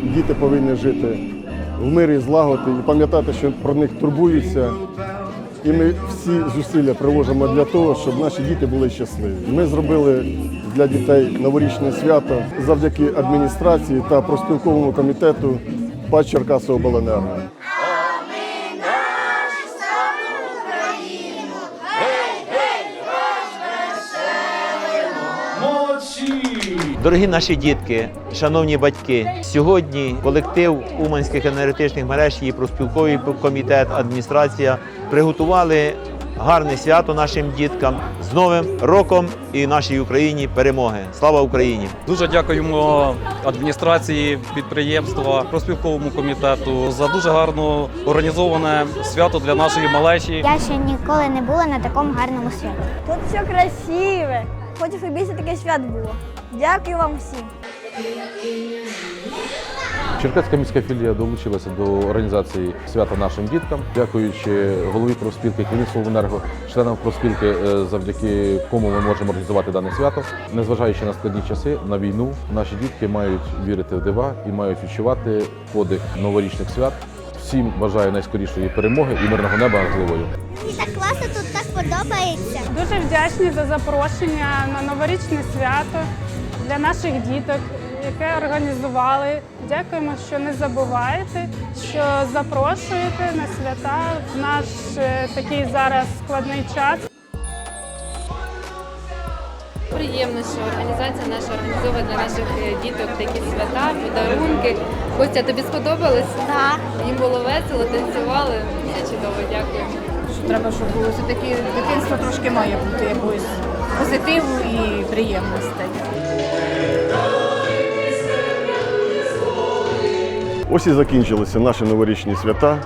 Діти повинні жити в мирі, злагоді і пам'ятати, що про них турбуються. І ми всі зусилля приложимо для того, щоб наші діти були щасливі. Ми зробили для дітей новорічне свято завдяки адміністрації та профспілковому комітету ПАД Черкасовобленерго. Дорогі наші дітки, шановні батьки, сьогодні колектив Уманських енергетичних мереж і профспілковий комітет, адміністрація приготували гарне свято нашим діткам з Новим роком і нашій Україні перемоги. Слава Україні! Дуже дякуємо адміністрації підприємства, проспілковому комітету за дуже гарно організоване свято для нашої малечі. Я ще ніколи не була на такому гарному святі. Тут все красиве. Хочу, щоб більше таке свят було. Дякую вам всім. Черкаська міська філія долучилася до організації свята нашим діткам, дякуючи голові профспілки енерго, членам профспілки, е, завдяки кому ми можемо організувати дане свято. Незважаючи на складні часи, на війну, наші дітки мають вірити в дива і мають відчувати подих новорічних свят. Всім бажаю найскорішої перемоги і мирного неба над головою. Класно тут так подобається. Дуже вдячні за запрошення на новорічне свято для наших діток, яке організували. Дякуємо, що не забуваєте, що запрошуєте на свята в наш е, такий зараз складний час. Приємно, що організація наша організовує для наших е, діток такі свята, подарунки. Костя, тобі сподобалось? Так. Їм було весело, танцювали. Все чудово, дякую. Треба, щоб було все-таки дитинство трошки має бути якогось позитиву і приємностей. Ось і закінчилися наші новорічні свята.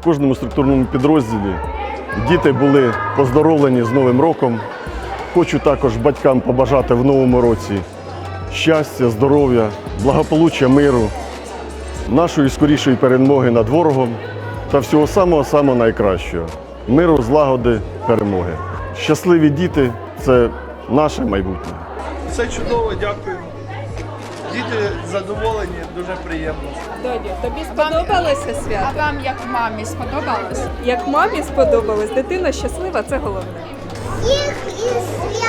В кожному структурному підрозділі діти були поздоровлені з Новим роком. Хочу також батькам побажати в новому році щастя, здоров'я, благополуччя, миру, нашої скорішої перемоги над ворогом та всього самого-самого найкращого. Миру, злагоди, перемоги. Щасливі діти це наше майбутнє. Все чудово, дякую. Діти задоволені, дуже приємно. Додю, тобі сподобалося свято? А вам як мамі сподобалось? Як мамі сподобалось, дитина щаслива, це головне. Їх і Новим